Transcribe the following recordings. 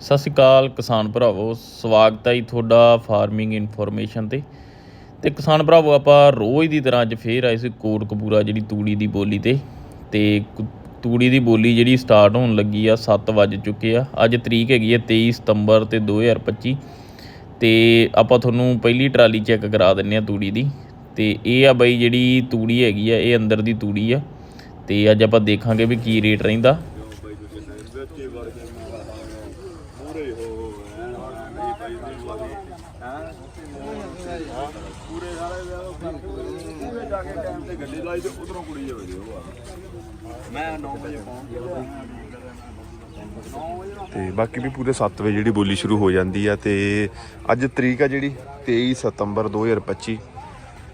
ਸਤਿ ਸ਼੍ਰੀ ਅਕਾਲ ਕਿਸਾਨ ਭਰਾਵੋ, ਸਵਾਗਤ ਹੈ ਜੀ ਤੁਹਾਡਾ ਫਾਰਮਿੰਗ ਇਨਫੋਰਮੇਸ਼ਨ ਤੇ। ਤੇ ਕਿਸਾਨ ਭਰਾਵੋ, ਆਪਾਂ ਰੋਜ਼ ਦੀ ਤਰ੍ਹਾਂ ਅੱਜ ਫੇਰ ਆਏ ਸੀ ਕੋਟਕਪੂਰਾ ਜਿਹੜੀ ਤੂੜੀ ਦੀ ਬੋਲੀ ਤੇ। ਤੇ ਕੁ- ਤੂੜੀ ਦੀ ਬੋਲੀ ਜਿਹੜੀ ਸਟਾਰਟ ਹੋਣ ਲੱਗੀ ਆ 7 ਵੱਜ ਚੁੱਕੇ ਆ। ਅੱਜ ਤਰੀਕ ਹੈਗੀ ਹੈ 23 ਸਤੰਬਰ ਤੇ 2025 ਤੇ ਆਪਾਂ ਤੁਹਾਨੂੰ ਪਹਿਲੀ ਟਰਾਲੀ ਚੈੱਕ ਕਰਾ ਦਿੰਨੇ ਆ ਤੂੜੀ ਦੀ। ਤੇ ਇਹ ਆ ਬਈ ਜਿਹੜੀ ਤੂੜੀ ਹੈਗੀ ਆ, ਇਹ ਅੰਦਰ ਦੀ ਤੂੜੀ ਆ। ਤੇ ਅੱਜ ਆਪਾਂ ਦੇਖਾਂਗੇ ਵੀ ਕੀ ਰੇਟ ਰਹਿੰਦਾ। ਪੂਰੇ ਸਾਰੇ ਪੂਰੇ ਜਾ ਕੇ ਟਾਈਮ ਤੇ ਗੱਡੀ ਲਾਈ ਤੇ ਉਧਰੋਂ ਕੁੜੀ ਜਾਵੇ ਜੀ ਉਹ ਮੈਂ 9 ਵਜੇ ਪਹੁੰਚ ਗਿਆ। ਤੇ ਬਾਕੀ ਵੀ ਪੂਰੇ 7 ਵਜੇ ਜਿਹੜੀ ਬੋਲੀ ਸ਼ੁਰੂ ਹੋ ਜਾਂਦੀ ਆ ਤੇ ਅੱਜ ਤਰੀਕ ਆ ਜਿਹੜੀ 23 ਸਤੰਬਰ 2025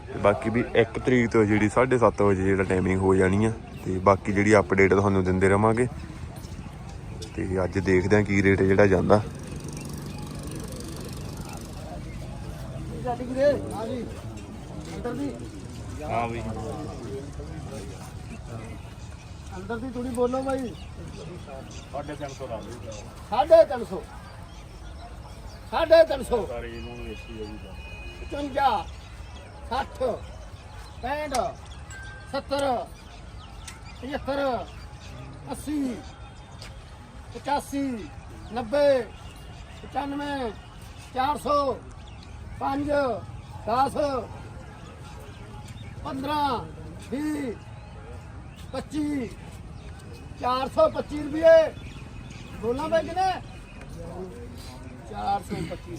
ਤੇ ਬਾਕੀ ਵੀ 1 ਤਰੀਕ ਤੋਂ ਜਿਹੜੀ 7:30 ਵਜੇ ਜਿਹੜਾ ਟਾਈਮਿੰਗ ਹੋ ਜਾਣੀ ਆ। ਤੇ ਬਾਕੀ ਜਿਹੜੀ ਅਪਡੇਟ ਤੁਹਾਨੂੰ ਦਿੰਦੇ ਰਵਾਂਗੇ। ਤੇ ਅੱਜ ਦੇਖਦੇ ਆ ਕੀ ਰੇਟ ਜਿਹੜਾ ਜਾਂਦਾ। ਹਾਂ ਬਈ। ਅੰਦਰ ਦੀ ਥੋੜੀ ਬੋਲੋ ਬਾਈ। 350 ਦਾ ਸਾਢੇ ਤਿੰਨ ਸੌ। ਸਾਢੇ ਤਿੰਨ ਸੌ। 55 60 65 70 75 80 85 90 95 400 5 10 15 20 25 425 ਰੁਪਏ। ਬੋਲਾਂ ਬਾਈ ਕਿਨੇ? 425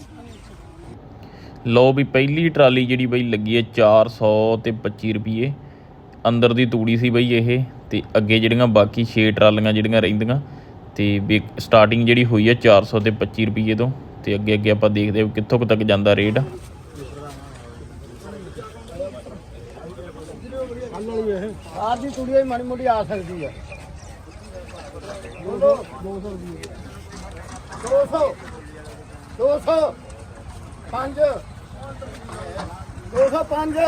ਲਓ ਵੀ ਪਹਿਲੀ ਟਰਾਲੀ ਜਿਹੜੀ ਬਈ ਲੱਗੀ ਹੈ 400 ਤੇ 25 ਰੁਪਏ। ਅੰਦਰ ਦੀ ਤੂੜੀ ਸੀ ਬਈ ਇਹ ਤੇ ਅੱਗੇ ਜਿਹੜੀਆਂ ਬਾਕੀ 6 ਟਰਾਲੀਆਂ ਜਿਹੜੀਆਂ ਰਹਿੰਦੀਆਂ ਤੇ ਸਟਾਰਟਿੰਗ ਜਿਹੜੀ ਹੋਈ ਹੈ 400 ਤੇ 25 ਰੁਪਏ ਤੋਂ, ਤੇ ਅੱਗੇ ਅੱਗੇ ਆਪਾਂ ਦੇਖਦੇ ਹਾਂ ਕਿੱਥੋਂ ਕੁ ਤੱਕ ਜਾਂਦਾ ਰੇਟ ਆਹ ਦੀ ਕੁੜੀ ਮਾੜੀ ਮੋਟੀ ਆ। ਸਕਦੀ ਹੈ 200 200 200 5 205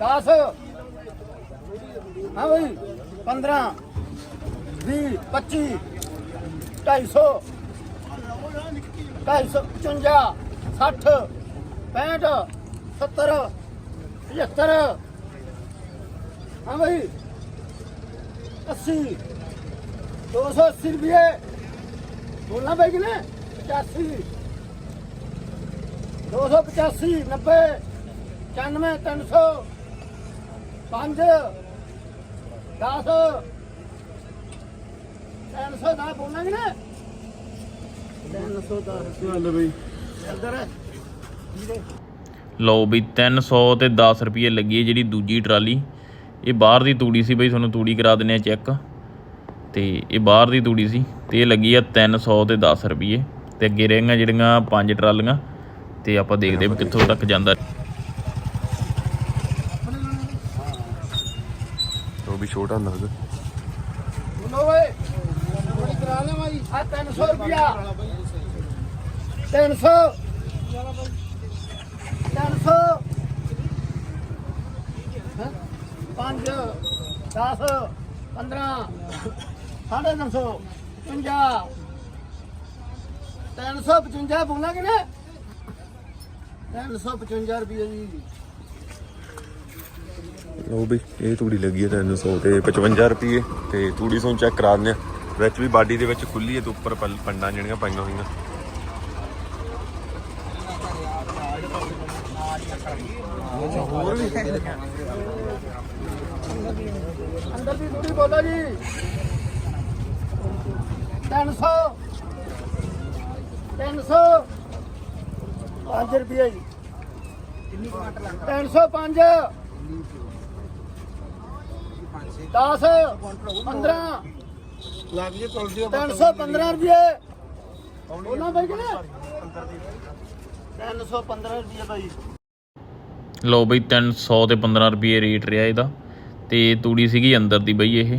10 ਹਾਂ ਬਈ 15 20 25 250 255 60 65 70 75 ਹਾਂ ਭਾਈ 80 280 ਰੁਪਏ ਬੋਲਣਾ ਭਾਈ ਕਿ ਨੇ 85 285 90 95 300 5 10 ਲਓ ਬਈ। ਅੰਦਰ ਲਓ 300 ਤੇ 10 ਰੁਪਏ ਲੱਗੀ ਹੈ ਜਿਹੜੀ ਦੂਜੀ ਟਰਾਲੀ। ਇਹ ਬਾਹਰ ਦੀ ਤੂੜੀ ਸੀ ਬਈ ਤੁਹਾਨੂੰ ਤੂੜੀ ਕਰਾ ਦਿੰਦੇ ਆ ਚੈੱਕ। ਤੇ ਇਹ ਬਾਹਰ ਦੀ ਤੂੜੀ ਸੀ ਤੇ ਇਹ ਲੱਗੀ ਆ 300 ਤੇ 10 ਰੁਪਏ ਤੇ ਅੱਗੇ ਰਹਿੰਗਾ ਜਿਹੜੀਆਂ ਪੰਜ ਟਰਾਲੀਆਂ ਤੇ ਆਪਾਂ ਦੇਖਦੇ ਹਾਂ ਕਿੱਥੋਂ ਤੱਕ ਜਾਂਦਾ। ਉਹ ਵੀ ਛੋਟਾ ਲੱਗਦਾ ਬੋਲੋ ਓਏ। ਆ 300 ਰੁਪਿਆ। 300 300 5 10 15 350 50 355 ਬੋਲਾਂਗੇ ਨਾ 355 ਰੁਪਏ ਜੀ। ਉਹ ਵੀ ਇਹ ਤੂੜੀ ਲੱਗੀ ਹੈ 300 ਤੇ 55 ਰੁਪਏ ਤੇ ਤੂੜੀ ਸੋਂ ਚੈੱਕ ਕਰਾ ਦਿੰਦੇ ਆ ਵਿੱਚ ਵੀ ਬਾਡੀ ਦੇ ਵਿੱਚ ਖੁੱਲੀ ਹੈ ਤੇ ਉੱਪਰ ਪੰਡਾਂ ਜਿਹੜੀਆਂ ਪਾਈਆਂ ਹੋਈਆਂ। ਅੰਦਰ ਦੀ ਬੋਲੋ ਜੀ। 300 300 5 ਰੁਪਏ ਜੀ। 305 10 15 ਲਾਗਲੀ ਲਓ ਬਈ 300 ਤੇ 15 ਰੁਪਏ ਰੇਟ ਰਿਹਾ ਇਹਦਾ। ਤੇ ਤੂੜੀ ਸੀਗੀ ਅੰਦਰ ਦੀ ਬਈ ਇਹ।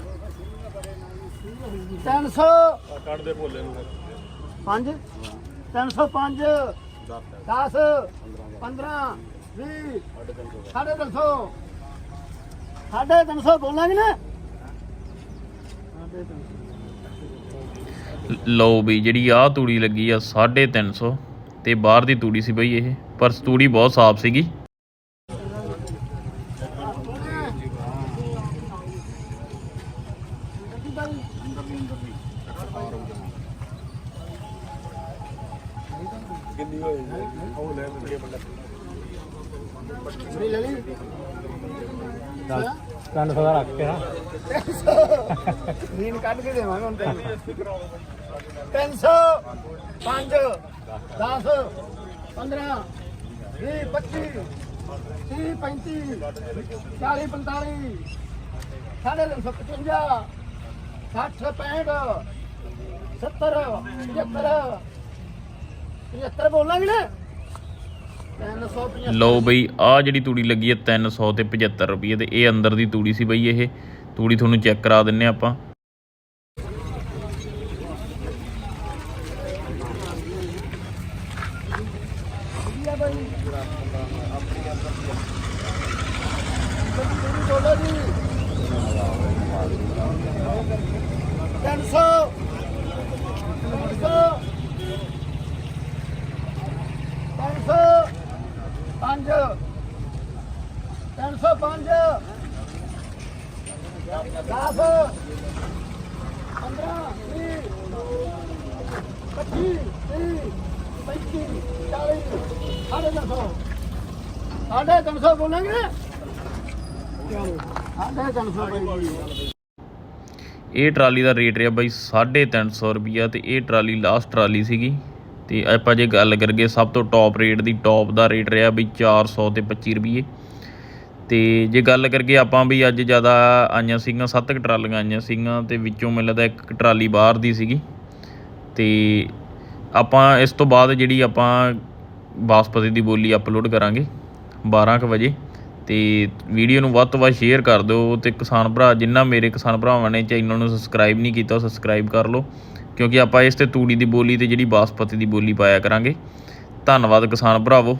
300 ਕੱਢ ਦੇ ਭੋਲੇ ਨੂੰ 5 305 10 15 20 ਸਾਢੇ 300 ਸਾਢੇ 300 ਬੋਲਾਂਗੇ ਨਾ? ਲਓ ਬਈ ਜਿਹੜੀ ਆਹ ਤੂੜੀ ਲੱਗੀ ਆ 350 ਤੇ ਬਾਹਰ ਦੀ ਤੂੜੀ ਸੀ ਬਈ ਇਹ ਪਰ ਤੂੜੀ ਬਹੁਤ ਸਾਫ਼ ਸੀਗੀ। ਕਿੰਨੀ ਹੋਏ ਉਹ ਲੈ ਮਿਲ ਬੰਦਾ ਬੜੀ ਲੈ ਲਈ 300 ਦਾ ਰੱਖ ਕੇ ਨਾ। ਰੀਨ ਕੱਢ ਕੇ ਦੇਵਾਂਗੇ ਹੁਣ ਤੈਨੂੰ। 300 5 10 15 20 25 30 35 40 45 ਸਾਢੇ 355 60 65 70 75 75 ਬੋਲਾਂਗੇ ਨਾ? 350 ਲਓ ਬਈ, ਆਹ ਜਿਹੜੀ ਤੂੜੀ ਲੱਗੀ ਹੈ 300 ਤੇ 75 ਰੁਪਏ ਤੇ ਇਹ ਅੰਦਰ ਦੀ ਤੂੜੀ ਸੀ ਬਈ ਇਹ। ਤੂੜੀ ਤੁਹਾਨੂੰ ਚੈੱਕ ਕਰਾ ਦਿੰਨੇ ਆਪਾਂ ਬੋਲੋ ਜੀ 300 300 300 5 305 10 15 20 25 30 35 40 ਸਾਢੇ 300 ਬੋਲਾਂਗੇ? ਨਾ ਸਾਢੇ 300 ਬਈ ਇਹ ਟਰਾਲੀ ਦਾ ਰੇਟ ਰਿਹਾ ਬਾਈ 350 ਰੁਪਿਆ ਤੇ ਇਹ ਟਰਾਲੀ ਲਾਸਟ ਟਰਾਲੀ ਸੀਗੀ। ਤੇ ਆਪਾਂ ਜੇ ਗੱਲ ਕਰੀਏ ਸਭ ਤੋਂ ਟੌਪ ਰੇਟ ਦੀ ਟੌਪ ਦਾ ਰੇਟ ਰਿਹਾ ਬਈ 400 ਤੇ 25 ਰੁਪਏ ਤੇ ਜੇ ਗੱਲ ਕਰਕੇ ਆਪਾਂ ਵੀ ਅੱਜ ਜ਼ਿਆਦਾ ਆਈਆਂ ਸੀਗੀਆਂ, ਸੱਤ ਕੁ ਟਰਾਲੀਆਂ ਆਈਆਂ ਸੀਗੀਆਂ ਤੇ ਵਿੱਚੋਂ ਮੈਨੂੰ ਲੱਗਦਾ ਇੱਕ ਟਰਾਲੀ ਬਾਹਰ ਦੀ ਸੀਗੀ। ਤੇ ਆਪਾਂ ਇਸ ਤੋਂ ਬਾਅਦ ਜਿਹੜੀ ਆਪਾਂ ਬਾਸਪਤੀ ਦੀ ਬੋਲੀ ਅਪਲੋਡ ਕਰਾਂਗੇ 12 ਕੁ ਵਜੇ ਤੇ ਵੀਡੀਓ ਨੂੰ ਵੱਧ ਤੋਂ ਵੱਧ ਸ਼ੇਅਰ ਕਰ ਦਿਓ ਤੇ ਕਿਸਾਨ ਭਰਾ, ਜਿੰਨਾ ਮੇਰੇ ਕਿਸਾਨ ਭਰਾਵਾਂ ਨੇ ਚੈਨਲ ਨੂੰ ਸਬਸਕ੍ਰਾਈਬ ਨਹੀਂ ਕੀਤਾ ਉਹ ਸਬਸਕ੍ਰਾਈਬ ਕਰ ਲਓ, ਕਿਉਂਕਿ ਆਪਾਂ ਇਸ ਤੇ ਤੂੜੀ ਦੀ ਬੋਲੀ ਤੇ ਜਿਹੜੀ ਬਾਸਪਤੀ ਦੀ ਬੋਲੀ ਪਾਇਆ ਕਰਾਂਗੇ। ਧੰਨਵਾਦ ਕਿਸਾਨ ਭਰਾਵੋ।